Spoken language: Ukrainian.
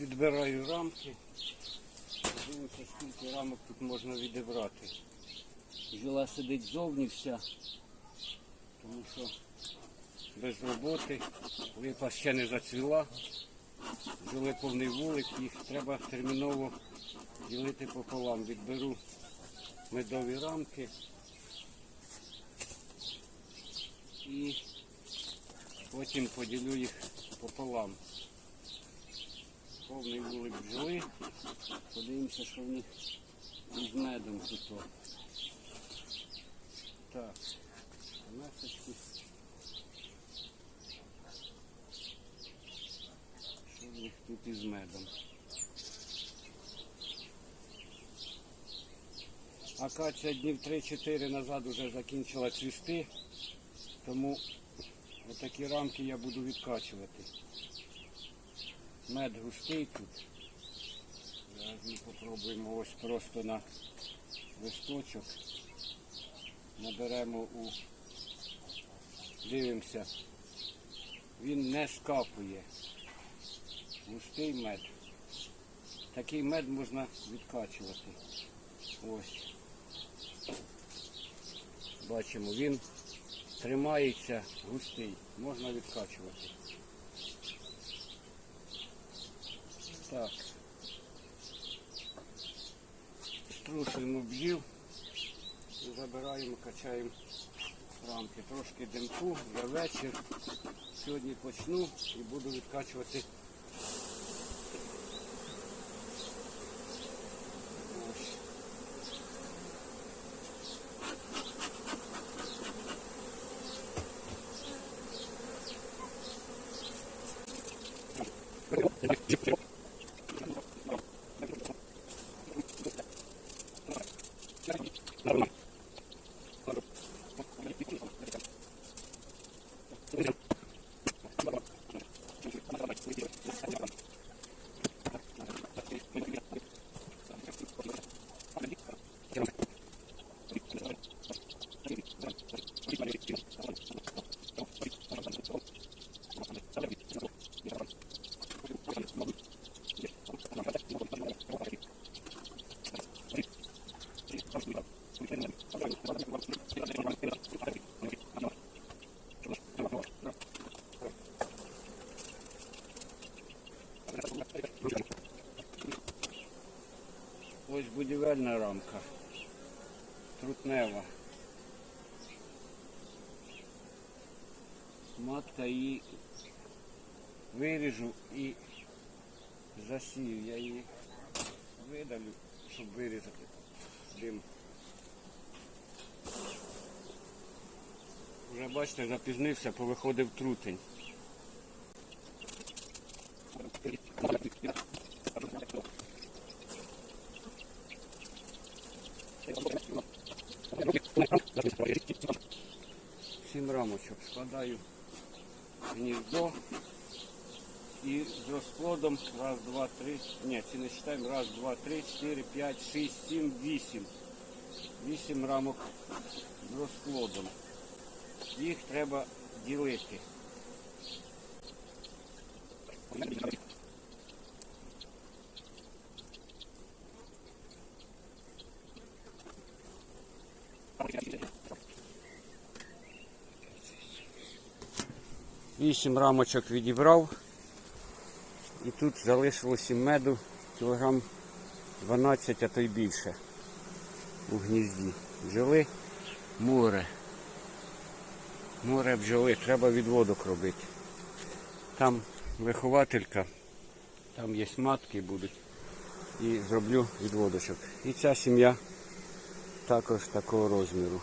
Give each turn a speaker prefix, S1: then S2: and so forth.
S1: відбираю рамки. Дивимося, скільки рамок тут можна відібрати. Бджола сидить ззовні вся, тому що без роботи, липа ще не зацвіла. Бджоли повний вулик, їх треба терміново ділити пополам. Відберу медові рамки і потім поділю їх пополам. Повний вулик бджоли. Подивимося, що в них із медом тут. Так, месочки. Що в них тут із медом? Акація днів 3-4 назад вже закінчила цвісти, тому отакі рамки я буду відкачувати. Мед густий тут. Зараз ми попробуємо ось просто на листочок. Наберемо у дивимося. Він не скапує. Густий мед. Такий мед можна відкачувати. Ось. Бачимо, він тримається густий. Можна відкачувати. Так. Струшуємо бджіл забираємо, качаємо рамки. Трошки димку, вже вечір. Сьогодні почну і буду відкачувати. Ось. Tá não, não. Ось будівельна рамка. Трутнева. Матка її виріжу і засію. Я її видалю, щоб вирізати дим. Вже бачите, запізнився, повиходив трутень. рамочок складаю в гніздо і з розплодом раз, два, три, ні, ці не читаємо, раз, два, три, чотири, п'ять, шість, сім, вісім. Вісім рамок з розплодом. Їх треба ділити. Вісім рамочок відібрав. І тут залишилося меду кілограм 12, а то й більше у гнізді. Бджоли море. Море бджоли, треба відводок робити. Там вихователька, там є матки будуть. І зроблю відводочок. І ця сім'я також такого розміру.